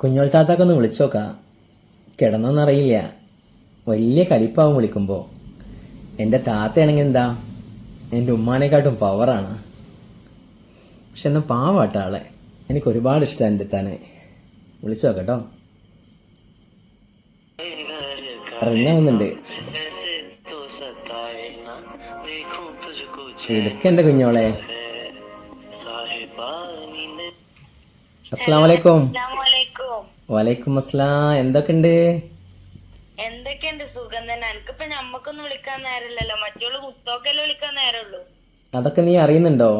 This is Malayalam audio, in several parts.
കുഞ്ഞോൾ താത്താക്ക് ഒന്ന് വിളിച്ചു നോക്കാം കിടന്നോന്നറിയില്ല. വലിയ കലിപ്പാവും വിളിക്കുമ്പോൾ എന്റെ താത്തയാണെങ്കിൽ എന്താ? എന്റെ ഉമ്മാനെക്കാട്ടും പവറാണ് പക്ഷെ എന്നാൽ പാവാട്ട ആളെ. എനിക്ക് ഒരുപാട് ഇഷ്ടമാണ് എന്റെ താനെ വിളിച്ചു നോക്കട്ടോ അറിഞ്ഞാവുന്നുണ്ട് എടുക്കെന്റെ കുഞ്ഞോളെ? അസ്സാം വലൈക്കും വലൈക്കും അസ്സലാം എന്തൊക്കെയുണ്ട്? എന്തൊക്കെയുണ്ട്? സുഖം തന്നെ. എനിക്കിപ്പോ ഞമ്മക്കൊന്നും വിളിക്കാൻ നേരമില്ലല്ലോ. മറ്റുള്ള മുത്തോക്കല്ലേ വിളിക്കാൻ നേരമുള്ളൂ. അതൊക്കെ നീ അറിയുന്നുണ്ടോ?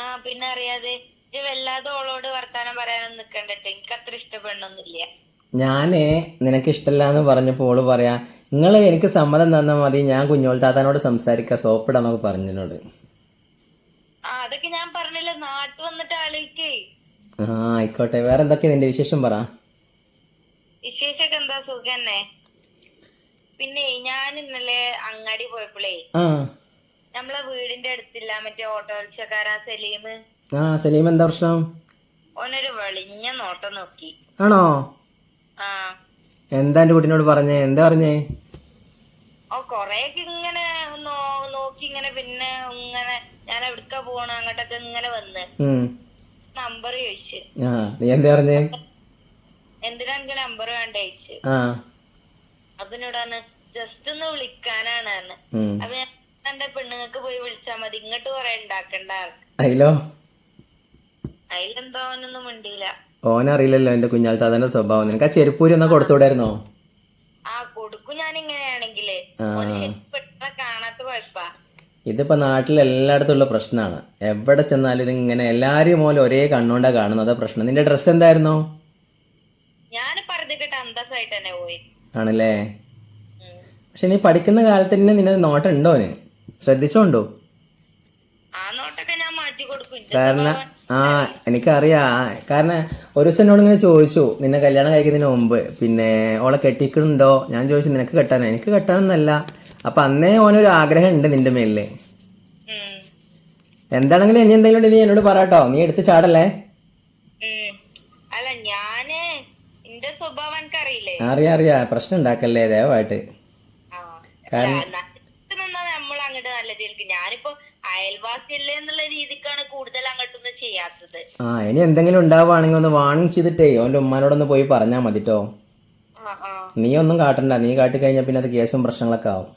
ആ പിന്നെ അറിയാതെ ഇത് വല്ലാതെ ഓളോട് വർത്താനം പറയാനൊന്നും നിക്കണ്ടട്ടെ എനിക്ക് അത്ര ഇഷ്ടപ്പെടണമെന്നില്ല ഞാനേ നിനക്ക് ഇഷ്ടമല്ല എന്ന് പറഞ്ഞപ്പോൾ ഓൾ പറയാ നിങ്ങൾ എനിക്ക് സമ്മതം തന്നാൽ മതി. ഞാൻ കുഞ്ഞോൾ താത്താനോട് സംസാരിക്കാം. സോപ്പിടാന്നൊക്കെ പറഞ്ഞതിനോട് ആ അതൊക്കെ ഞാൻ പറഞ്ഞില്ല നാട്ടിൽ വന്നിട്ട് ആലോചിക്കേ ആ ആയിക്കോട്ടെ. വേറെ എന്തൊക്കെയാ നിന്റെ വിശേഷം പറ? വിശേഷൊക്കെ എന്താ? സുഖം പിന്നെ ഞാൻ ഇന്നലെ അങ്ങാടി പോയപ്പോഴേ ആ. നമ്മളെ വീടിന്റെ അടുത്തില്ല മറ്റേ ഓട്ടോറിക്ഷക്കാരാ സലീം. ആ സലീം എന്താ പ്രശ്നം? ഓനൊരു വെളിഞ്ഞ നോട്ടം നോക്കി. ആണോ? ആ. എന്താ എന്റെ കുട്ടിനോട് പറഞ്ഞേ? എന്താ പറഞ്ഞേ? ഓ കൊറേയൊക്കെ ഇങ്ങനെ നോ- നോക്കി ഇങ്ങനെ പിന്നെ ഇങ്ങനെ ഞാൻ എവിടക്കാ പോണ? അങ്ങോട്ടൊക്കെ ഇങ്ങനെ വന്ന്. ഉം. നമ്പർ ചോദിച്ചു. ആ നീ എന്താ പറഞ്ഞേ? എന്തിനാ എനിക്ക് നമ്പർ വേണ്ട ചോദിച്ചു. ആ. അതിനോടാണ് ജസ്റ്റ് ഒന്ന് വിളിക്കാനാണ് പറഞ്ഞ്. ഉം. അപ്പൊ ഞാൻ എന്റെ പെണ്ണുങ്ങൾക്ക് പോയി വിളിച്ചാ മതി. ഇങ്ങോട്ട് കൊറേ ഉണ്ടാക്കണ്ട അയിലോ? അതിലെന്തോ അവനൊന്നും മിണ്ടിയില്ല. ഓനറിയില്ലല്ലോ എന്റെ കുഞ്ഞാൾ താത്താന്റെ സ്വഭാവം. നിനക്ക് ആ ചെരുപ്പൂരി എന്നാ കൊടുത്തുവിടായിരുന്നോ? ആ കൊടുക്കും ഞാൻ ഇങ്ങനെയാണെങ്കിലേ ആ. പെട്ടെന്ന് കാണാത്ത കുഴപ്പാ. ഇതിപ്പോ നാട്ടിൽ എല്ലായിടത്തുള്ള പ്രശ്നമാണ് എവിടെ ചെന്നാലും ഇതിങ്ങനെ എല്ലാവരും പോലും ഒരേ കണ്ണുകൊണ്ടാ കാണുന്നത്. പ്രശ്നം. നിന്റെ ഡ്രസ്സ് എന്തായിരുന്നു? ആണല്ലേ? പക്ഷെ നീ പഠിക്കുന്ന കാലത്ത് തന്നെ നിന്നെ നോട്ടുണ്ടോ അവന് ശ്രദ്ധിച്ചോണ്ടോ കാരണം ആ എനിക്കറിയാ. കാരണം ഒരു ദിവസം എന്നോട് ഇങ്ങനെ ചോദിച്ചു നിന്നെ കല്യാണം കഴിക്കുന്നതിന് മുമ്പ് പിന്നെ ഓളെ കെട്ടിക്കണുണ്ടോ ഞാൻ ചോദിച്ചു നിനക്ക് കെട്ടാനോ? എനിക്ക് കെട്ടാനൊന്നല്ല അപ്പൊ അന്നേ ഓനൊരു ആഗ്രഹം ഉണ്ട് നിന്റെ മേലിൽ. ഉം. എന്താണെങ്കിലും ഇനി എന്തെങ്കിലും ഉണ്ടെങ്കിൽ നീ എന്നോട് പറയാട്ടോ നീ എടുത്ത് ചാടല്ലേ? ഉം. അല്ല ഞാൻ എന്റെ സ്വഭാവം എനിക്കറിയില്ലേ? അറിയാം അറിയാം. പ്രശ്നം ഉണ്ടാക്കല്ലേ? ദയവായിട്ട്. ആ. കാരണം അല്ല, നട്ടിട്ട് നിന്നാ നമ്മൾ അങ്ങോട്ട് നല്ല രീതിക്ക്. ഞാനിപ്പോ അയൽവാസിയല്ലേ എന്നുള്ള രീതിക്കാണ് കൂടുതൽ അങ്ങോട്ടൊന്നും ചെയ്യാത്തത്. ആ ഇനി എന്തെങ്കിലും ഉണ്ടാവുകയാണെങ്കിൽ ഒന്ന് വാണിംഗ് ചെയ്തിട്ടേ ഓന്റെ ഉമ്മാനോടൊന്ന് പോയി പറഞ്ഞാൽ മതിട്ടോ ആ ആ. നീ ഒന്നും കാട്ടണ്ട. നീ കാട്ടി കാട്ടിക്കഴിഞ്ഞാൽ പിന്നെ അത് കേസും പ്രശ്നങ്ങളൊക്കെ ആവും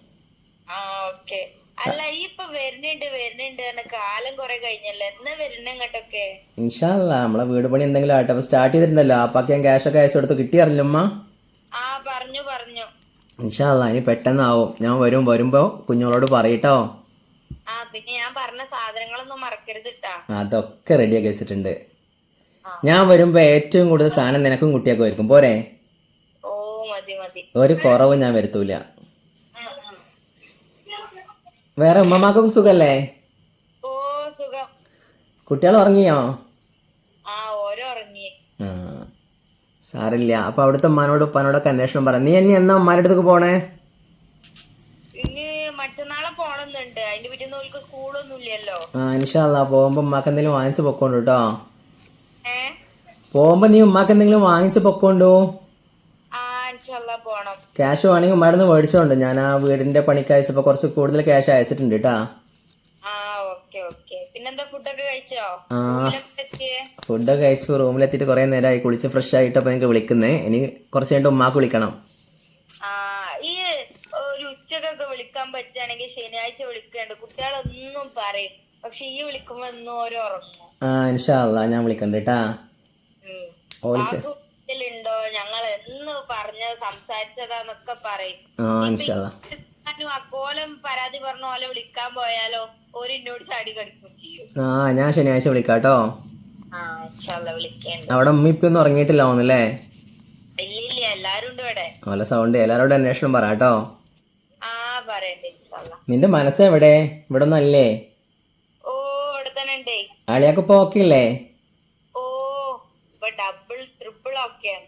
ആ ഓക്കെ അല്ല ഈ ഇപ്പൊ വരുന്നുണ്ട് വരുന്നുണ്ട് കാലം കൊറേ കഴിഞ്ഞല്ലോ? എന്നാ വരുന്ന ഇങ്ങോട്ടൊക്കെ? ഇൻഷാല്ല നമ്മളെ വീട് പണി എന്തെങ്കിലും ആട്ടെ അപ്പൊ സ്റ്റാർട്ട് ചെയ്തിട്ടുണ്ടല്ലോ. അപ്പൊക്കെ ഞാൻ ക്യാഷ് ഒക്കെ അയച്ചു കൊടുത്ത് കിട്ടിയറിയില്ല ഉമ്മ? ആ പറഞ്ഞു പറഞ്ഞു. ഇൻഷാല്ല ഇനി പെട്ടെന്നാവും. ഞാൻ വരും വരുമ്പോ കുഞ്ഞോളോട് പറയട്ടോ. ആ പിന്നെ ഞാൻ പറഞ്ഞ സാധനങ്ങളൊന്നും മറക്കരുത് അതൊക്കെ റെഡിയാക്കി വെച്ചിട്ടുണ്ട്. ഞാൻ വരുമ്പോ ഏറ്റവും കൂടുതൽ സാധനം നിനക്കും കുട്ടിയൊക്കെ വരും പോരെ? ഒരു കുറവും ഞാൻ വരുത്തൂല. വേറെ ഉമ്മമാക്കും സുഖല്ലേ? കുട്ടികൾ ഉറങ്ങിയോ? സാറില്ല അപ്പൊ അവിടുത്തെ ഉമ്മാനോട് ഉപ്പാനോടൊക്കെ അന്വേഷണം പറ. നീ എന്നെ എന്നാ ഉമ്മാരുടെ അടുത്തേക്ക് പോണേ? പോകുമ്പോ ഉമ്മാക്ക് എന്തെങ്കിലും വാങ്ങിച്ചു പൊക്കോണ്ടു കേട്ടോ പോകുമ്പോ നീ ഉമ്മാക്ക് എന്തെങ്കിലും വാങ്ങിച്ചു പൊക്കോണ്ടു? പോണം ക്യാഷ് വേണമെങ്കിൽ ഉമ്മാടെ മേടിച്ചോണ്ട് ഞാൻ ആ വീടിന്റെ പണിക്ക് അയച്ചപ്പോ കുറച്ച് കൂടുതൽ ക്യാഷ് അയച്ചിട്ടുണ്ട് കേട്ടാ ആ ഓക്കെ ഓക്കെ പിന്നെന്താ ഫുഡൊക്കെ കഴിച്ചോ? ആ ഫുഡൊക്കെ കഴിച്ചു. റൂമിലെത്തിയിട്ട് കുറേ നേരമായി കുളിച്ച് ഫ്രഷ് ആയിട്ടപ്പോ എനിക്ക് വിളിക്കുന്നേ. ഇനി കുറച്ച് കഴിഞ്ഞിട്ട് ഉമ്മാക്ക് വിളിക്കണം. ആ ഈ ഒരു ഉച്ചക്കൊക്കെ വിളിക്കാൻ പറ്റുകയാണെങ്കിൽ ശനിയാഴ്ച വിളിക്കണ്ട്. കുട്ടികളൊന്നും പറയും. പക്ഷെ ഈ വിളിക്കുമ്പോ എന്നും ഓരോ ഉറങ്ങും. ആ ഇൻഷാല്ല ഞാൻ വിളിക്കണ്ട് കേട്ടാ. ഓൾക്ക് വീട്ടിലുണ്ടോ? ഞങ്ങൾ എന്ന് പറഞ്ഞ സംസാരിച്ചതാന്നൊക്കെ പറയും. അക്കോലം പരാതി പറഞ്ഞ പോലെ വിളിക്കാൻ പോയാലോ? ഒരു എന്നോട് ചാടി കടിക്കും ചെയ്യും. ആ ഞാൻ ശനിയാഴ്ച വിളിക്കാം കേട്ടോ. ആ ഇൻഷാല്ല വിളിക്കേണ്ട. അവിടെ ഉമ്മ ഇപ്പൊന്നും ഉറങ്ങിയിട്ടില്ല തോന്നുന്നല്ലേ നല്ല സൗണ്ട്. എല്ലാരോടും അന്വേഷണം പറ കേട്ടോ. നിന്റെ മനസ്സ് എവിടെ ഇവിടെ ഒന്നല്ലേ അളിയാക്കപ്പോ ഓ ഇവിടെ തന്നെ ഉണ്ടേ ആളിയാക്ക് ഇപ്പോൾ ഓക്കെ അല്ലേ ഓ ഇപ്പൊ ഡബിൾ ട്രിപ്പിൾ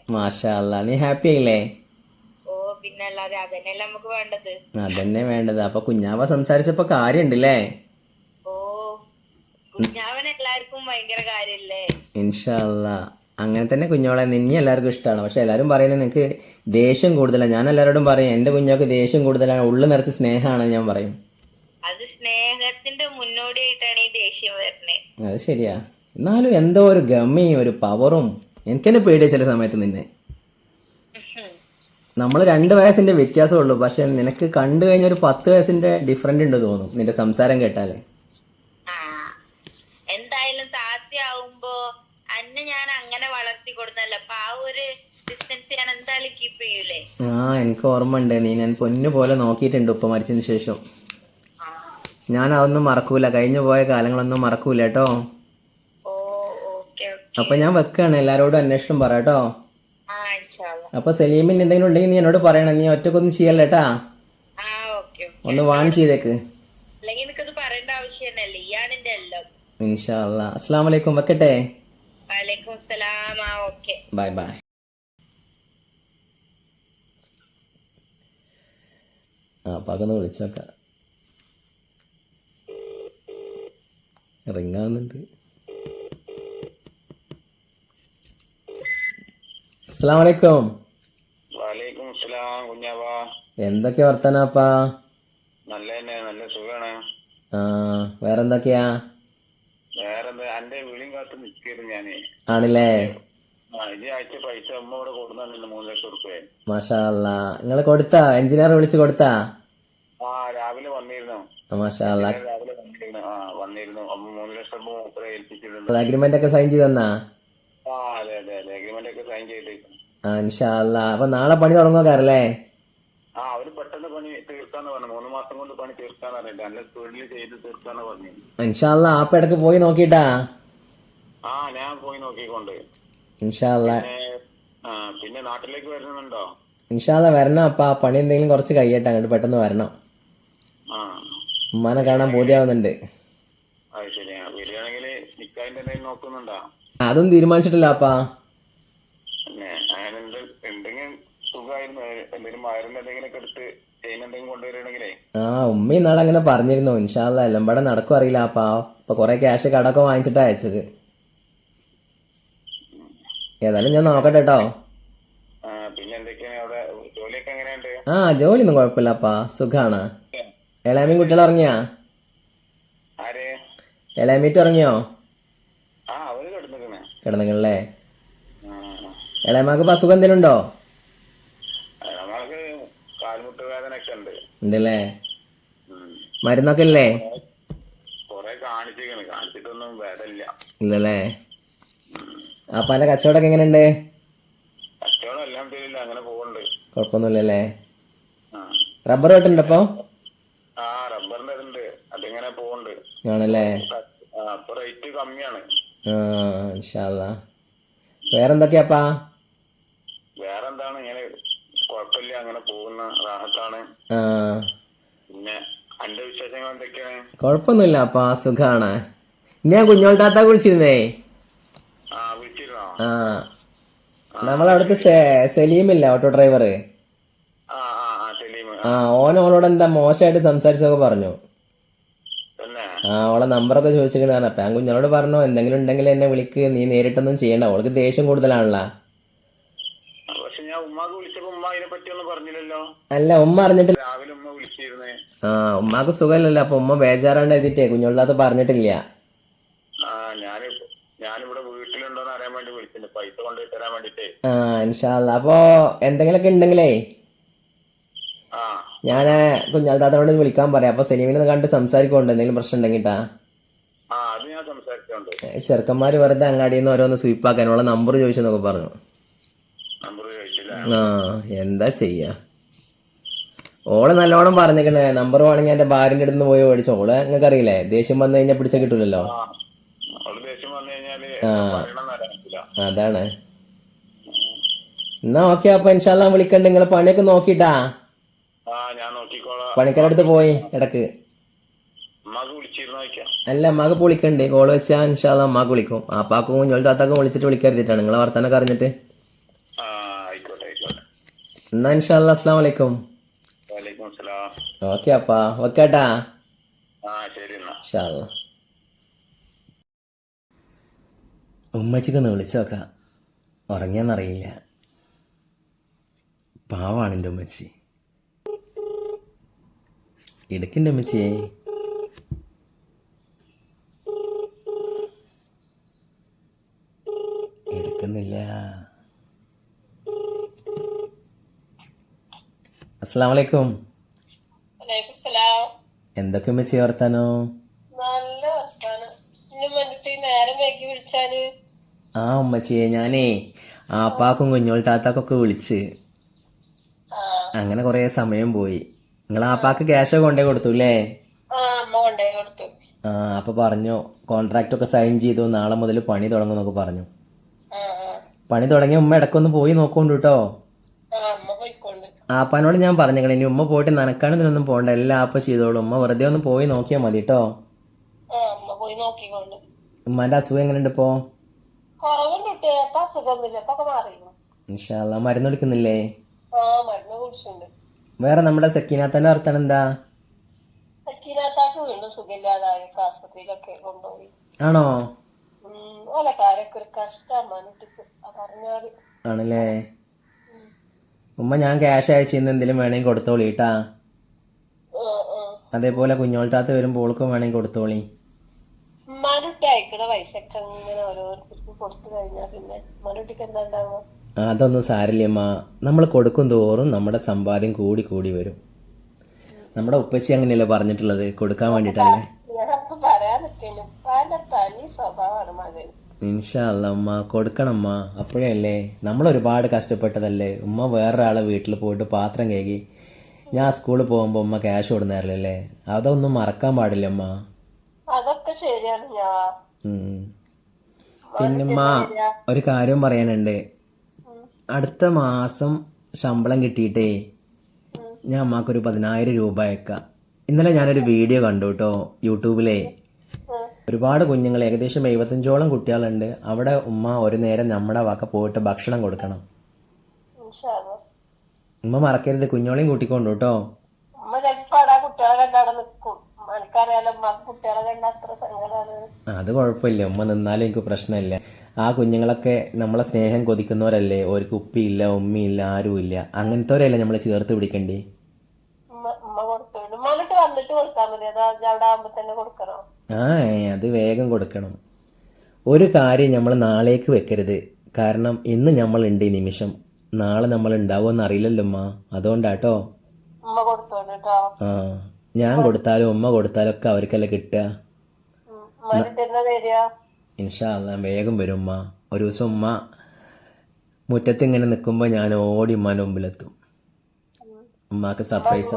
ഒക്കെയാണ് മാഷാ അല്ലാ നീ ഹാപ്പി ആയില്ലേ? ഓ പിന്നെ അല്ലാതെ അതന്നെയല്ലേ നമുക്ക് വേണ്ടത്. അതന്നെ വേണ്ടത്. അപ്പൊ കുഞ്ഞാവ സംസാരിച്ചപ്പോ കാര്യണ്ടല്ലേ? ഓ കുഞ്ഞാവൻ എല്ലാവർക്കും ഭയങ്കര കാര്യല്ലേ? ഇൻഷാല്ല അങ്ങനെ തന്നെ കുഞ്ഞോളെ നിന്നെ എല്ലാവർക്കും ഇഷ്ടമാണ് പക്ഷെ എല്ലാവരും പറയുന്നത് നിനക്ക് ദേഷ്യം കൂടുതലാണ് ഞാൻ എല്ലാവരോടും പറയും എന്റെ കുഞ്ഞോക്ക് ദേഷ്യം കൂടുതലാണ്. ഉള്ളു നിറച്ച് സ്നേഹമാണ് ഞാൻ പറയും. അത് സ്നേഹത്തിന്റെ മുന്നോടിയായിട്ടാണ് ഈ ദേഷ്യം വരുന്നത് അത് ശരിയാ. എന്നാലും എന്തോ ഒരു ഗമയും ഒരു പവറും എനിക്കെന്നെ പേടിയ ചില സമയത്ത് നിന്നെ. നമ്മൾ രണ്ട് വയസ്സിന്റെ വ്യത്യാസമേ ഉള്ളൂ പക്ഷെ നിനക്ക് കണ്ടു കഴിഞ്ഞ ഒരു പത്ത് വയസ്സിന്റെ ഡിഫറന്റ് ഉണ്ട് തോന്നും നിന്റെ സംസാരം കേട്ടാലേ. ആ. എന്തായാലും താത്തയാവുമ്പോ അന്നെ ഞാൻ അങ്ങനെ വളർത്തി കൊടുത്തല്ലോ അപ്പൊ ആ ഒരു ഡിസ്റ്റൻസ് ഞാൻ എന്തായാലും കീപ്പ് ചെയ്യൂലേ? ആ എനിക്ക് ഓർമ്മ ഉണ്ട് നീ ഞാൻ പൊന്നു പോലെ നോക്കിയിട്ടുണ്ട് ഉപ്പ മരിച്ചതിന് ശേഷം. ഞാൻ അതൊന്നും മറക്കൂല. കഴിഞ്ഞു പോയ കാലങ്ങളൊന്നും മറക്കൂല കേട്ടോ. അപ്പൊ ഞാൻ വെക്കാണ്. എല്ലാരോടും അന്വേഷണം പറ കേട്ടോ. ആ ഇൻഷാല്ല അപ്പൊ സലീമിന് എന്തെങ്കിലും ഉണ്ടെങ്കിൽ നീ എന്നോട് പറയണം. നീ ഒറ്റക്കൊന്നും ചെയ്യല്ല കേട്ടാ. ആ ഓക്കെ ഒന്ന് വാൺ ചെയ്തേക്ക്. അല്ലെങ്കിൽ എനിക്കത് പറയേണ്ട ആവശ്യമല്ലേ ഇയാണ് എല്ലാം. ഇൻഷാ അല്ലാ അസ്സാം വലൈക്കും വെക്കട്ടെ ബൈ ബൈ. ആ പകന്ന് വിളിച്ചോക്കാം റിങ്ങാവുന്നുണ്ട് അസ്സാം വലൈക്കും എന്തൊക്കെ വർത്തനാപ്പാ? നല്ല നല്ല സുഖാണ്. ആ വേറെന്തൊക്കെയാ? വേറെന്താ അന്റെ വിളിയും കാത്ത് നിൽക്കായിരുന്നു ഞാൻ. ആണല്ലേ? പൈസ അമ്മ ഇവിടെ കൊടുക്കുന്നുണ്ടല്ലോ മൂന്ന് ലക്ഷം റുപ്യ നിങ്ങൾ കൊടുത്താ? എഞ്ചിനീയർ വിളിച്ച് കൊടുത്താ? ആ രാവിലെ വന്നിരുന്നു. രാവിലെ വന്നിരുന്നു. ആ വന്നിരുന്നു. അമ്മ മൂന്ന് ലക്ഷം അഗ്രിമെന്റ് ഒക്കെ സൈൻ ചെയ്തെന്നാ ആ അതെ അതെ അതെ അഗ്രിമെന്റ് ഒക്കെ സൈൻ ചെയ്തേക്കുന്നു ആ അപ്പൊ നാളെ പണി തുടങ്ങുകാരല്ലേ ആ അവർ പെട്ടെന്ന് പണി തീർക്കാന്ന് പറഞ്ഞു. മൂന്ന് മാസം കൊണ്ട് പണി തീർക്കാന്ന് പറഞ്ഞിട്ട് നല്ല സ്പീഡിൽ ചെയ്ത് തീർക്കാന്ന് പറഞ്ഞു. ആപ്പ ഇടയ്ക്ക് പോയി നോക്കിട്ടാ? ആ ഞാൻ പോയി നോക്കിക്കൊണ്ട്. ഇൻഷാ അല്ലാ. പിന്നെ ആ നാട്ടിലേക്ക് വരുന്നുണ്ടോ? ഇൻഷാല്ല വരണം അപ്പ. ആ പണി എന്തെങ്കിലും കുറച്ച് കഴിയട്ടെ അങ്ങോട്ട് പെട്ടെന്ന് വരണം. ആ. ഉമ്മാനെ കാണാൻ ബോധ്യാവുന്നുണ്ട് അതും തീരുമാനിച്ചിട്ടില്ല അപ്പാ പിന്നെ അങ്ങനെ എന്ത് എന്തെങ്കിലും സുഖമായിരുന്നു എന്തെങ്കിലും മരുന്ന് എന്തെങ്കിലും ഒക്കെ എടുത്ത് ചെയിൻ എന്തെങ്കിലും കൊണ്ടുവരികയാണെങ്കിലേ. ആ ഉമ്മ ഇന്നാളെ അങ്ങനെ പറഞ്ഞിരുന്നു. ഇൻഷാല്ല എല്ലാം ഇവിടെ നടക്കും അറിയില്ല. അപ്പാ ഇപ്പൊ കൊറേ ക്യാഷ് കടമൊക്കെ വാങ്ങിച്ചിട്ടാ അയച്ചത്. ഏതായാലും ഞാൻ നോക്കട്ടെ കേട്ടോ ആ പിന്നെ എന്തൊക്കെയാണ് അവിടെ? ജോലിയൊക്കെ എങ്ങനെയുണ്ട്? ആ ജോലിയൊന്നും കുഴപ്പമില്ല അപ്പാ. സുഖാണ്. എളാമി കുട്ടികൾ ഇറങ്ങിയാ ആര്? ഇളയമീറ്റ് ഇറങ്ങിയോ ആ അവർ ഇളയമാക്ക് ഇപ്പൊ അസുഖം എന്തെങ്കിലും ഉണ്ടോ നമ്മൾക്ക് കാൽമുട്ട് വേദന ഒക്കെ ഉണ്ട് ഉണ്ടല്ലേ. മരുന്നൊക്കെ ഇല്ലേ ഇല്ലല്ലേ? അപ്പൊ അതിന്റെ കച്ചവടമൊക്കെ എങ്ങനെയുണ്ട്? കുഴപ്പമൊന്നുമില്ലല്ലേ? റബ്ബർ വെട്ടുണ്ട് അപ്പൊ ആണല്ലേ വേറെന്തൊക്കെയാപ്പാ? വേറെന്താണ്? ഇങ്ങനെ കുഴപ്പമില്ല. അങ്ങനെ പോകുന്ന കുഴപ്പമൊന്നുമില്ല അപ്പാ സുഖാണ്. ഞാൻ കുഞ്ഞോൾ താത്ത വിളിച്ചിരുന്നേ? ആ നമ്മളവിടുത്തെ സലീമില്ല ഓട്ടോ ഡ്രൈവർ ആ ഓൻ ഓളോട് എന്താ മോശമായിട്ട് സംസാരിച്ചൊക്കെ പറഞ്ഞു. ആ ഓളെ നമ്പറൊക്കെ ചോദിച്ചിരിക്കണ അപ്പൊ ഞാൻ കുഞ്ഞോളോട് പറഞ്ഞു എന്തെങ്കിലും ഉണ്ടെങ്കിൽ എന്നെ വിളിക്ക് നീ നേരിട്ടൊന്നും ചെയ്യണ്ട ഓൾക്ക് ദേഷ്യം കൂടുതലാണല്ലോ പക്ഷെ ഞാൻ ഉമ്മാക്ക് വിളിച്ചപ്പോ ഉമ്മ അതിനെ പറ്റി ഒന്നും പറഞ്ഞില്ലല്ലോ അല്ല ഉമ്മ അറിഞ്ഞിട്ടില്ല. ആ ഉമ്മാക്ക് സുഖമില്ലല്ലോ. അപ്പൊ ഉമ്മ ബേജാറാണ്ട് എഴുതിട്ടേ കുഞ്ഞോളാത്ത പറഞ്ഞിട്ടില്ല. ആ എന്തെങ്കിലൊക്കെ ഇൻഷാല്ല അപ്പോ എന്തെങ്കിലുമൊക്കെ ഉണ്ടെങ്കിലേ ഞാൻ കുഞ്ഞാത്താത്തോട് വിളിക്കാൻ പറയാം. അപ്പൊ സലീമിനെ കണ്ട് സംസാരിക്കുന്നുണ്ട് എന്തെങ്കിലും പ്രശ്നം ഉണ്ടെങ്കിട്ടാ. ചെറുക്കന്മാര് വെറുതെ അങ്ങാടിയിൽ നിന്ന് ഓരോന്ന് സ്വീപ്പാക്കാനുള്ള നമ്പർ ചോദിച്ചെന്നൊക്കെ പറഞ്ഞു. ആ എന്താ ചെയ്യാ? ഓൾ നല്ലോണം പറഞ്ഞേക്കണേ. നമ്പർ വേണമെങ്കിൽ എന്റെ ഭാര്യന്റെ അടുത്ത് നിന്ന് പോയി മേടിച്ചു. ഓൾ നിങ്ങൾക്ക് അറിയില്ലേ? ദേഷ്യം വന്നു കഴിഞ്ഞാൽ പിടിച്ച കിട്ടൂലല്ലോ? അതാണ്. എന്നാ ഓക്കെ അപ്പൊ ഇൻഷാല്ല വിളിക്കണ്ട്. നിങ്ങൾ പണിയൊക്കെ നോക്കിട്ടാ? പണിക്കാരടുത്ത് പോയി ഇടയ്ക്ക്. അല്ല മക വിളിക്കണ്ട്. കോൾ വെച്ചാ ഇൻഷാല്ല അമ്മാക്ക് വിളിക്കും. ആപ്പാക്കും കുഞ്ഞോൾ താത്താക്കും വിളിച്ചിട്ട് വിളിക്കരുതിട്ടാണ്. നിങ്ങളെ വർത്താനൊക്കെ അറിഞ്ഞിട്ട്. എന്നാ ഇൻഷാല്ല അസ്സാം വലൈക്കും ഓക്കെ അപ്പാ. ഇൻഷാല്ല ഉമ്മച്ചിക്കൊന്ന് വിളിച്ചു നോക്കാം. ഉറങ്ങിയെന്നറിയില്ല. പാവാണ് എന്റെ ഉമ്മച്ചി. ഇടയ്ക്കിന്റെ ഉമ്മച്ചിയെ എടുക്കുന്നില്ല. അസ്സാം വലൈക്കും. എന്തൊക്കെ ഉമ്മച്ചി വർത്താനോ? നല്ല വർത്താനം. ഇനി വന്നിട്ട് നേരം വൈകി വിളിച്ചാൽ? ആ ഉമ്മച്ചിയെ ഞാനേ ആപ്പാക്കും കുഞ്ഞോൾ താത്താക്കൊക്കെ വിളിച്ച്. അങ്ങനെ കുറേ സമയം പോയി. നിങ്ങൾ ആപ്പാക്ക് ക്യാഷ് കൊണ്ടേ കൊടുത്തു അല്ലേ ആ അപ്പൊ പറഞ്ഞു കോൺട്രാക്റ്റ് ഒക്കെ സൈൻ ചെയ്തു നാളെ മുതൽ പണി തുടങ്ങുന്നൊക്കെ പറഞ്ഞു. പണി തുടങ്ങിയ ഉമ്മ ഇടക്കൊന്ന് പോയി നോക്കൊണ്ടു കേട്ടോ ആപ്പാനോട് ഞാൻ പറഞ്ഞേക്കണം ഇനി ഉമ്മ പോയിട്ട് നനക്കാനൊന്നും പോകണ്ട എല്ലാം ആപ്പ ചെയ്തോളൂ. ഉമ്മ വെറുതെ ഒന്ന് പോയി നോക്കിയാൽ മതി കേട്ടോ ആ അമ്മ പോയി നോക്കിക്കൊണ്ട്. അസുഖം എങ്ങനെയുണ്ട് ഇപ്പോ? കുറവുണ്ട് കുട്ടി അപ്പൊ അസുഖമൊന്നുമില്ല അപ്പൊ ഒക്കെ മാറിയിരുന്നു ഇൻഷാല്ല മരുന്ന് എടുക്കുന്നില്ലേ ആ മരുന്ന് കുടിച്ചിട്ടുണ്ട്. വേറെ നമ്മുടെ സക്കീനാത്തന്റെ വർത്തനം എന്താ? സക്കീനാത്താക്ക് വീണ്ടും സുഖമില്ലാതായി ആശുപത്രിയിലൊക്കെ കൊണ്ടുപോയി. ആണോ? ഉം ഓലക്കാരൊക്കെ ഒരു പറഞ്ഞാൽ. ആണല്ലേ? ഉമ്മ ഞാൻ ക്യാഷ് അയച്ചിന്ന് എന്തെങ്കിലും വേണമെങ്കിൽ കൊടുത്തോളി കേട്ടാ അതേപോലെ കുഞ്ഞോൾ താത്ത വരുമ്പോൾ ഓൾക്കും വേണമെങ്കിൽ കൊടുത്തോളി. അതൊന്നും സാരില്ലമ്മ നമ്മൾ കൊടുക്കും തോറും നമ്മുടെ സമ്പാദ്യം കൂടി കൂടി വരും. നമ്മുടെ ഉപ്പച്ചി അങ്ങനെയല്ലേ പറഞ്ഞിട്ടുള്ളത്? കൊടുക്കാൻ വേണ്ടിട്ടല്ലേ? സ്വഭാവമാണ് മകൻ ഇൻഷാ അല്ല ഉമ്മ കൊടുക്കണം അപ്പോഴല്ലേ അപ്പോഴേ നമ്മൾ ഒരുപാട് കഷ്ടപ്പെട്ടതല്ലേ? ഉമ്മ വേറൊരാളെ വീട്ടിൽ പോയിട്ട് പാത്രം കേകി ഞാൻ സ്കൂളിൽ പോകുമ്പോൾ ഉമ്മ ക്യാഷ് കൊടുന്നേരല്ലേ അതൊന്നും മറക്കാൻ പാടില്ല അമ്മ അതൊക്കെ ശരിയാണ്. പിന്നെ ഉമ്മ ഒരു കാര്യം പറയാനുണ്ട്. അടുത്ത മാസം ശമ്പളം കിട്ടിയിട്ടേ ഞാൻ അമ്മക്കൊരു പതിനായിരം രൂപ അയക്കാം. ഇന്നലെ ഞാനൊരു വീഡിയോ കണ്ടു കേട്ടോ യൂട്യൂബിലേ. ഒരുപാട് കുഞ്ഞുങ്ങൾ ഏകദേശം എഴുപത്തഞ്ചോളം കുട്ടികളുണ്ട്. അവിടെ ഉമ്മ ഒരു നേരം നമ്മുടെ വാക്ക പോയിട്ട് ഭക്ഷണം കൊടുക്കണം. ഉമ്മ മറക്കരുത് കുഞ്ഞോളെയും കൂട്ടിക്കൊണ്ടു കേട്ടോ. അത് കുഴപ്പമില്ല. ഉമ്മ നിന്നാലും എനിക്ക് പ്രശ്നമില്ല. ആ കുഞ്ഞുങ്ങളൊക്കെ നമ്മളെ സ്നേഹം കൊതിക്കുന്നവരല്ലേ? അവർക്ക് ഉപ്പിയില്ല ഉമ്മയില്ല ആരുമില്ല. അങ്ങനത്തെവരല്ലേ നമ്മൾ ചേർത്ത് പിടിക്കണ്ടേ? ഉമ്മ കൊടുത്തോണ്ട് വന്നിട്ട് കൊടുത്താൽ മതി. അത് അവിടെ ആകുമ്പോ തന്നെ കൊടുക്കണോ. ആ അത് വേഗം കൊടുക്കണം. ഒരു കാര്യം നമ്മൾ നാളേക്ക് വെക്കരുത്. കാരണം ഇന്ന് നമ്മളുണ്ട് ഈ നിമിഷം. നാളെ നമ്മൾ ഉണ്ടാവുമെന്ന് അറിയില്ലല്ലോ അമ്മ അതുകൊണ്ടാട്ടോ ആ ഞാൻ കൊടുത്താലും ഉമ്മ കൊടുത്താലും ഒക്കെ അവർക്കല്ലേ കിട്ടുക. വേഗം വരും ഉമ്മ. ഒരു ദിവസം ഉമ്മ മുറ്റത്ത് ഇങ്ങനെ നിൽക്കുമ്പോൾ ഞാൻ ഓടി ഉമ്മാന്റെ മുമ്പിലെത്തും. ഉമ്മാക്ക് സർപ്രൈസ്.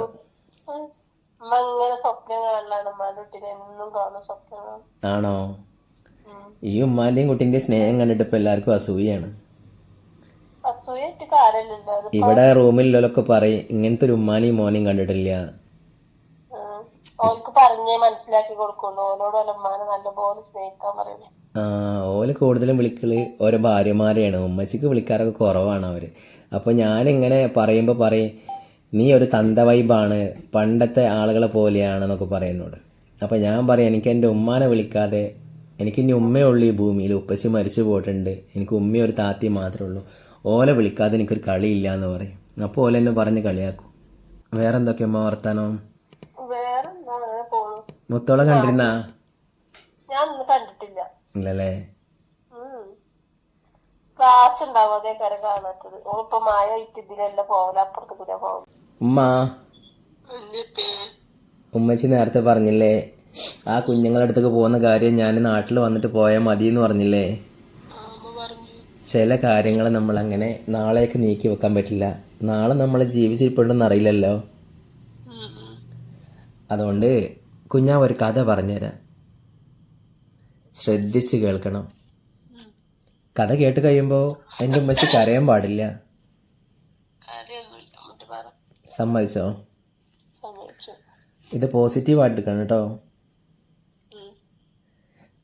ഉമ്മ ഇങ്ങനെ സ്വപ്നം കാണലാണ് ഉമ്മാനുട്ടിനെ എന്നും കാണും സ്വപ്നം കാണും ആണോ ഈ ഉമ്മാന്റെയും കുട്ടീന്റെയും സ്നേഹം കണ്ടിട്ട് ഇപ്പൊ എല്ലാവർക്കും അസൂയാണ് അസൂയായിട്ട് കാര്യമില്ലല്ലോ. അത് ഇവിടെ റൂമിലുള്ളവരൊക്കെ പറയും ഇങ്ങനത്തെ ഒരു ഉമ്മാനെയും മോനെയും കണ്ടിട്ടില്ല. ഉം. ഓൾക്ക് പറഞ്ഞേ മനസ്സിലാക്കി കൊടുക്കുള്ളൂ. ഓനോട് ഓല ഉമ്മാനെ നല്ലപോലെ സ്നേഹിക്കാൻ ആ, ഓൽ കൂടുതലും വിളിക്കൽ ഓരോ ഭാര്യമാരെയാണ്. ഉമ്മച്ചിക്ക് വിളിക്കാറൊക്കെ കുറവാണ് അവർ. അപ്പോൾ ഞാനിങ്ങനെ പറയുമ്പോൾ പറയും നീ ഒരു തന്ത വൈബാണ് പണ്ടത്തെ ആളുകളെ പോലെയാണെന്നൊക്കെ പറയുന്നോട് അപ്പോൾ ഞാൻ പറയാം എനിക്ക് എന്റെ ഉമ്മാനെ വിളിക്കാതെ എനിക്ക് ഇനി ഉമ്മയേ ഉള്ളൂ ഈ ഭൂമിയിൽ. ഉപ്പച്ചി മരിച്ചു പോയിട്ടുണ്ട് എനിക്ക് ഉമ്മയും ഒരു താത്തിയും മാത്രമേ ഉള്ളൂ. ഓലെ വിളിക്കാതെ എനിക്കൊരു കളിയില്ല എന്ന് പറയും. അപ്പോൾ ഓല എന്നെ പറഞ്ഞ് കളിയാക്കും. വേറെ എന്തൊക്കെ ഉമ്മ വർത്താനോ? മുത്തോളം കണ്ടിരുന്നാ? ഇല്ലല്ലേ. ക്ലാസ് ഉണ്ടാവും അതേ കാര്യം കാണാത്തത്. ഓളിപ്പോ മായ ആയിട്ട് ഇതിലെല്ലാം പോവല അപ്പുറത്ത് കൂടെ പോകും ഉമ്മ. ഉമ്മച്ചി നേരത്തെ പറഞ്ഞില്ലേ ആ കുഞ്ഞുങ്ങളുടെ അടുത്തേക്ക് പോകുന്ന കാര്യം ഞാൻ നാട്ടിൽ വന്നിട്ട് പോയാൽ മതി എന്ന് പറഞ്ഞില്ലേ ചില കാര്യങ്ങൾ നമ്മൾ അങ്ങനെ നാളേക്ക് നീക്കി വെക്കാൻ പറ്റില്ല. നാളെ നമ്മൾ ജീവിച്ചിരിപ്പുണ്ടെന്ന് അറിയില്ലല്ലോ. അതുകൊണ്ട് കുഞ്ഞാ ഒരു കഥ പറഞ്ഞുതരാം. ശ്രദ്ധിച്ച് കേൾക്കണം. കഥ കേട്ട് കഴിയുമ്പോൾ എന്റെ ഉമ്മച്ചി കരയാൻ പാടില്ല. സമ്മതിച്ചോ? ഇത് പോസിറ്റീവായിട്ട് എടുക്കണം കേട്ടോ.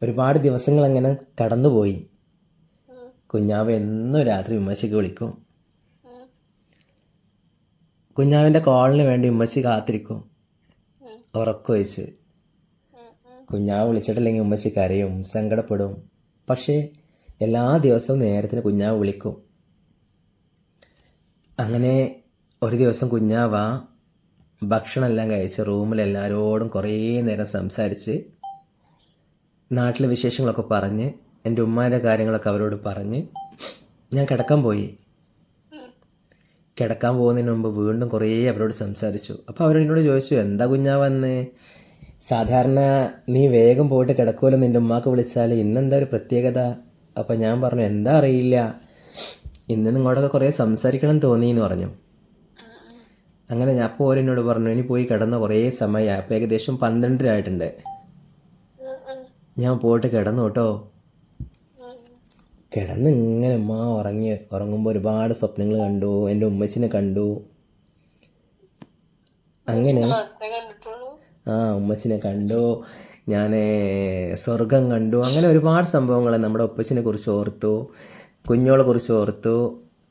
ഒരുപാട് ദിവസങ്ങൾ അങ്ങനെ കടന്നുപോയി. കുഞ്ഞാവ് എന്നും രാത്രി ഉമ്മശിക്ക് വിളിക്കും. കുഞ്ഞാവിന്റെ കോളിന് വേണ്ടി ഉമ്മച്ചി കാത്തിരിക്കും. ഉറക്കൊഴിച്ച് കുഞ്ഞാവ് വിളിച്ചിട്ടില്ലെങ്കിൽ ഉമ്മച്ചി കരയും സങ്കടപ്പെടും. പക്ഷേ എല്ലാ ദിവസവും നേരത്തിന് കുഞ്ഞാവ് വിളിക്കും. അങ്ങനെ ഒരു ദിവസം കുഞ്ഞാവ ഭക്ഷണമെല്ലാം കഴിച്ച് റൂമിൽ എല്ലാവരോടും കുറേ നേരം സംസാരിച്ച് നാട്ടിലെ വിശേഷങ്ങളൊക്കെ പറഞ്ഞ് എന്റെ ഉമ്മാന്റെ കാര്യങ്ങളൊക്കെ അവരോട് പറഞ്ഞ് ഞാൻ കിടക്കാൻ പോയി. കിടക്കാൻ പോകുന്നതിന് മുമ്പ് വീണ്ടും കുറേ അവരോട് സംസാരിച്ചു. അപ്പോൾ അവരെന്നോട് ചോദിച്ചു എന്താ കുഞ്ഞാ വന്ന് സാധാരണ നീ വേഗം പോയിട്ട് കിടക്കുമല്ലോ നിന്റെ ഉമ്മാക്ക് വിളിച്ചാൽ ഇന്നെന്താ ഒരു പ്രത്യേകത? അപ്പം ഞാൻ പറഞ്ഞു എന്താ അറിയില്ല. ഇന്ന് നിങ്ങളോടൊക്കെ കുറേ സംസാരിക്കണം തോന്നി എന്ന് പറഞ്ഞു. അങ്ങനെ ഞാൻ അപ്പോൾ ഓരെന്നോട് പറഞ്ഞു ഇനി പോയി കിടന്ന കുറേ സമയമായി അപ്പോൾ ഏകദേശം പന്ത്രണ്ടര ആയിട്ടുണ്ട്. ഞാൻ പോയിട്ട് കിടന്നു കേട്ടോ. കിടന്ന് ഇങ്ങനെ ഉമ്മ ഉറങ്ങി ഉറങ്ങുമ്പോൾ ഒരുപാട് സ്വപ്നങ്ങൾ കണ്ടു എന്റെ ഉമ്മച്ചിനെ കണ്ടു. അങ്ങനെ ആ ഉമ്മച്ചിനെ കണ്ടു. ഞാൻ സ്വർഗം കണ്ടു. അങ്ങനെ ഒരുപാട് സംഭവങ്ങൾ നമ്മുടെ ഉപ്പച്ചിനെ കുറിച്ച് ഓർത്തു കുഞ്ഞോളെ കുറിച്ച് ഓർത്തു.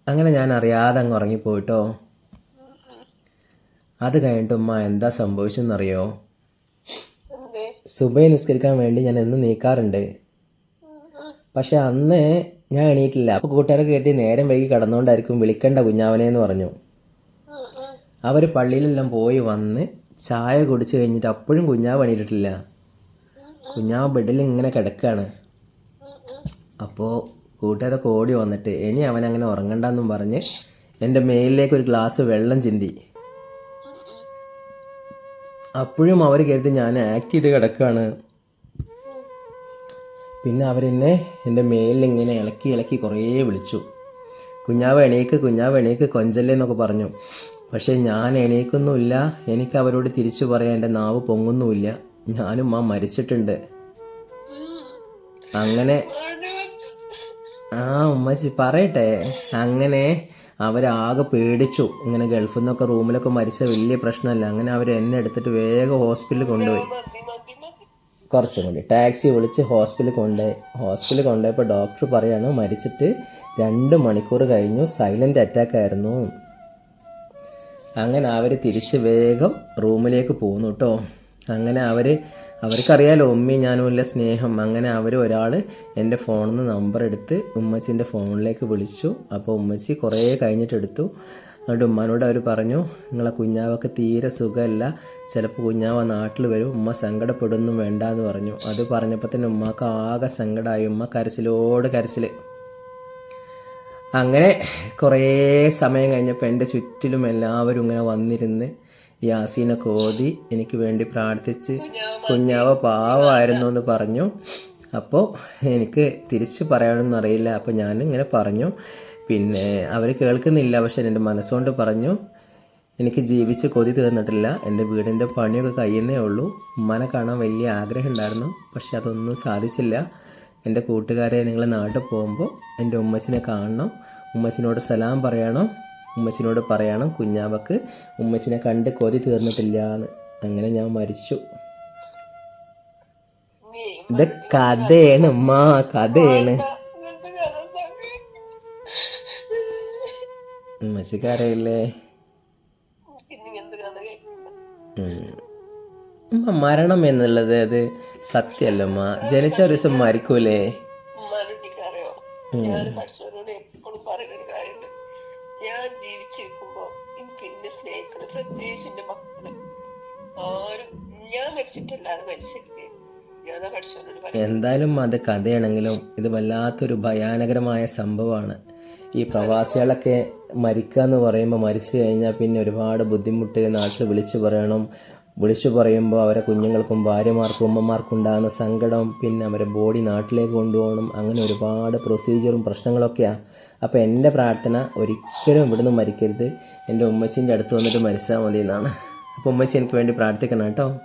അങ്ങനെ ഞാൻ അറിയാതെ അങ്ങ് ഉറങ്ങിപ്പോയിട്ടോ അത് കഴിഞ്ഞിട്ട് ഉമ്മ എന്താ സംഭവിച്ചെന്നറിയോ? സുബൈ നിസ്കരിക്കാൻ വേണ്ടി ഞാൻ എന്നും നീക്കാറുണ്ട്. പക്ഷെ അന്ന് ഞാൻ എണീറ്റില്ല. അപ്പോൾ കൂട്ടുകാരൊക്കെ കയറ്റി നേരം വൈകി കടന്നുകൊണ്ടായിരിക്കും വിളിക്കണ്ട കുഞ്ഞാവനെ എന്ന് പറഞ്ഞു അവർ പള്ളിയിലെല്ലാം പോയി വന്ന് ചായ കുടിച്ച് കഴിഞ്ഞിട്ട് അപ്പോഴും കുഞ്ഞാവ് പണിയിട്ടിട്ടില്ല കുഞ്ഞാവ് ബെഡിൽ ഇങ്ങനെ കിടക്കുകയാണ് അപ്പോൾ കൂട്ടുകാരൊക്കെ ഓടി വന്നിട്ട് ഇനി അവൻ അങ്ങനെ ഉറങ്ങണ്ടെന്നും പറഞ്ഞ് എന്റെ മേലിലേക്ക് ഒരു ഗ്ലാസ് വെള്ളം ചിന്തി. അപ്പോഴും അവർ കരുതി ഞാൻ ആക്ട് ചെയ്ത് കിടക്കുകയാണ്. പിന്നെ അവരെന്നെ എന്റെ മേലിൽ ഇങ്ങനെ ഇളക്കി ഇളക്കി കുറേ വിളിച്ചു. കുഞ്ഞാവ് എണീക്ക് കുഞ്ഞാവ് എണീക്ക് കൊഞ്ചല്ലേ എന്നൊക്കെ പറഞ്ഞു. പക്ഷേ ഞാൻ എണീക്കൊന്നുമില്ല. എനിക്ക് അവരോട് തിരിച്ചു പറയാൻ എന്റെ നാവ് പൊങ്ങുന്നുമില്ല. ഞാനും ആ മരിച്ചിട്ടുണ്ട്. അങ്ങനെ ആ ഉമ്മച്ചി പറയട്ടെ. അങ്ങനെ അവരാകെ പേടിച്ചു. ഇങ്ങനെ ഗൾഫിൽ നിന്നൊക്കെ റൂമിലൊക്കെ മരിച്ച വലിയ പ്രശ്നമല്ല. അങ്ങനെ അവർ എന്നെ എടുത്തിട്ട് വേഗം ഹോസ്പിറ്റലിൽ കൊണ്ടുപോയി. കുറച്ചും കൂടി. ടാക്സി വിളിച്ച് ഹോസ്പിറ്റലിൽ കൊണ്ടുപോയി. ഹോസ്പിറ്റലിൽ കൊണ്ടുപോയപ്പോൾ ഡോക്ടർ പറയാണ് മരിച്ചിട്ട് രണ്ട് മണിക്കൂർ കഴിഞ്ഞു. സൈലന്റ് അറ്റാക്ക് ആയിരുന്നു. അങ്ങനെ അവർ തിരിച്ച് വേഗം റൂമിലേക്ക് പോകുന്നു കേട്ടോ അങ്ങനെ അവർ അവർക്കറിയാലോ ഉമ്മയും ഞാനും ഇല്ല സ്നേഹം. അങ്ങനെ അവർ ഒരാൾ എന്റെ ഫോണിൽ നിന്ന് നമ്പർ എടുത്ത് ഉമ്മച്ചിന്റെ ഫോണിലേക്ക് വിളിച്ചു. അപ്പോൾ ഉമ്മച്ചി കുറേ കഴിഞ്ഞിട്ട് എടുത്തു എന്നിട്ട് ഉമ്മാനോട് അവർ പറഞ്ഞു നിങ്ങളെ കുഞ്ഞാവൊക്കെ തീരെ സുഖമല്ല. ചിലപ്പോൾ കുഞ്ഞാവ നാട്ടിൽ വരും. ഉമ്മ സങ്കടപ്പെടുന്നു വേണ്ട എന്ന് പറഞ്ഞു. അത് പറഞ്ഞപ്പോൾ തന്നെ ഉമ്മാക്ക് ആകെ സങ്കടമായി ഉമ്മ കരച്ചിലോട് കരച്ചിൽ അങ്ങനെ കുറേ സമയം കഴിഞ്ഞപ്പോൾ എന്റെ ചുറ്റിലും എല്ലാവരും ഇങ്ങനെ വന്നിരുന്ന് യാസീനൊക്കെ ഓതി എനിക്ക് വേണ്ടി പ്രാർത്ഥിച്ച് കുഞ്ഞാവ പാവമായിരുന്നു എന്ന് പറഞ്ഞു. അപ്പോൾ എനിക്ക് തിരിച്ചു പറയാനൊന്നും അറിയില്ല. അപ്പോൾ ഞാൻ ഇങ്ങനെ പറഞ്ഞു. പിന്നെ അവർ കേൾക്കുന്നില്ല. പക്ഷെ എന്റെ മനസ്സുകൊണ്ട് പറഞ്ഞു എനിക്ക് ജീവിച്ച് കൊതി തീർന്നിട്ടില്ല. എന്റെ വീടിന്റെ പണിയൊക്കെ കഴിയുന്നേ ഉള്ളൂ. ഉമ്മനെ കാണാൻ വലിയ ആഗ്രഹം ഉണ്ടായിരുന്നു. പക്ഷെ അതൊന്നും സാധിച്ചില്ല. എന്റെ കൂട്ടുകാരെ നിങ്ങൾ നാട്ടിൽ പോകുമ്പോൾ എന്റെ ഉമ്മച്ചിനെ കാണണം. ഉമ്മച്ചിനോട് സലാം പറയണം. ഉമ്മച്ചിനോട് പറയണം കുഞ്ഞാവക്ക് ഉമ്മച്ചിനെ കണ്ട് കൊതി തീർന്നിട്ടില്ല എന്ന് അങ്ങനെ ഞാൻ മരിച്ചു. ഇത് കഥയാണ് ഉമ്മാ കഥയാണ്. ഉമ്മച്ചിക്കറിയില്ലേ ഉം. ഉമ്മ മരണം എന്നുള്ളത് അത് സത്യമല്ല ഉമ്മ. ജനിച്ച ഒരു ദിവസം മരിക്കൂലേ? ഉമ്മാനുട്ടിക്കറിയോ ഞാൻ ജീവിച്ചിരിക്കുമ്പോ എനിക്ക് എന്നെ സ്നേഹിക്കണം പ്രത്യേകിച്ച് എന്റെ മക്കൾ. ആരും ഞാൻ മരിച്ചിട്ടല്ലാതെ മരിച്ചിരിക്കേ ഞാൻ എന്തായാലും അത് കഥയാണെങ്കിലും ഇത് വല്ലാത്തൊരു ഭയാനകരമായ സംഭവമാണ്. ഈ പ്രവാസികളൊക്കെ മരിക്കുക എന്ന് പറയുമ്പോൾ മരിച്ചു കഴിഞ്ഞാൽ പിന്നെ ഒരുപാട് ബുദ്ധിമുട്ട് നാട്ടിൽ വിളിച്ചു പറയണം. വിളിച്ചു പറയുമ്പോൾ അവരെ കുഞ്ഞുങ്ങൾക്കും ഭാര്യമാർക്കും ഉമ്മമാർക്കും ഉണ്ടാകുന്ന സങ്കടം പിന്നെ അവരെ ബോഡി നാട്ടിലേക്ക് കൊണ്ടുപോകണം. അങ്ങനെ ഒരുപാട് പ്രൊസീജിയറും പ്രശ്നങ്ങളൊക്കെയാണ് അപ്പോൾ എന്റെ പ്രാർത്ഥന ഒരിക്കലും ഇവിടുന്ന് മരിക്കരുത്. എന്റെ ഉമ്മച്ചീന്റെ അടുത്ത് വന്നിട്ട് മരിച്ചാൽ മതി എന്നാണ്. അപ്പോൾ ഉമ്മച്ചി എനിക്ക് വേണ്ടി പ്രാർത്ഥിക്കണം കേട്ടോ.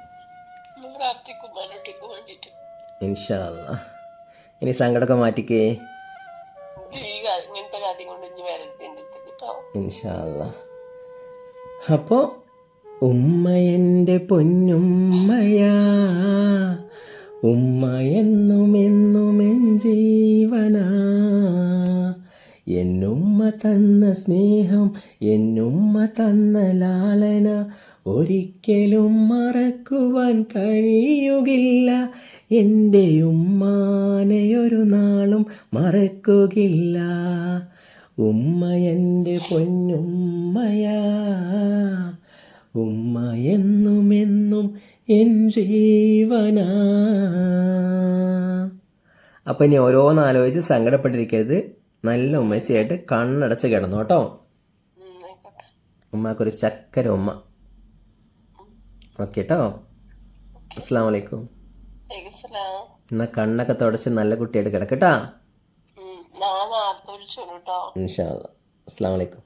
ഇനി സങ്കടമൊക്കെ മാറ്റിക്കേ. ഈ കാ- ഇങ്ങനത്തെ കൊണ്ട് ഇനി വരരുത് എന്റെ അടുത്ത് കേട്ടോ. ഇൻഷാ അല്ലാ അപ്പോൾ ഉമ്മ എന്റെ പൊന്നുമ്മയാ. ഉമ്മ എന്നും എന്നും എൻ ജീവനാ. എന്നുമ്മ തന്ന സ്നേഹം എന്നുമ്മ തന്ന ലാളന ഒരിക്കലും മറക്കുവാൻ കഴിയുകില്ല എന്റെ ഉമ്മാനെയൊരു നാളും മറക്കുകില്ല ഉമ്മ എന്റെ പൊന്നുമ്മയാ. ഉമ്മ എന്നും എന്നും എൻ ജീവനാ. അപ്പം ഇനി ഓരോന്നാലോചിച്ച് സങ്കടപ്പെട്ടിരിക്കരുത്. നല്ല ഉമ്മച്ചിയായിട്ട് കണ്ണടച്ച് കിടന്നു കേട്ടോ. ഉമ്മക്കൊരു ശക്കര ചക്കര ഉമ്മ. ഓക്കെ കേട്ടോ അസ്സാം വലൈക്കും എന്നാ കണ്ണൊക്കെ തുടച്ച് നല്ല കുട്ടിയായിട്ട് കിടക്കട്ടാ? അസ്സാം വലൈക്കും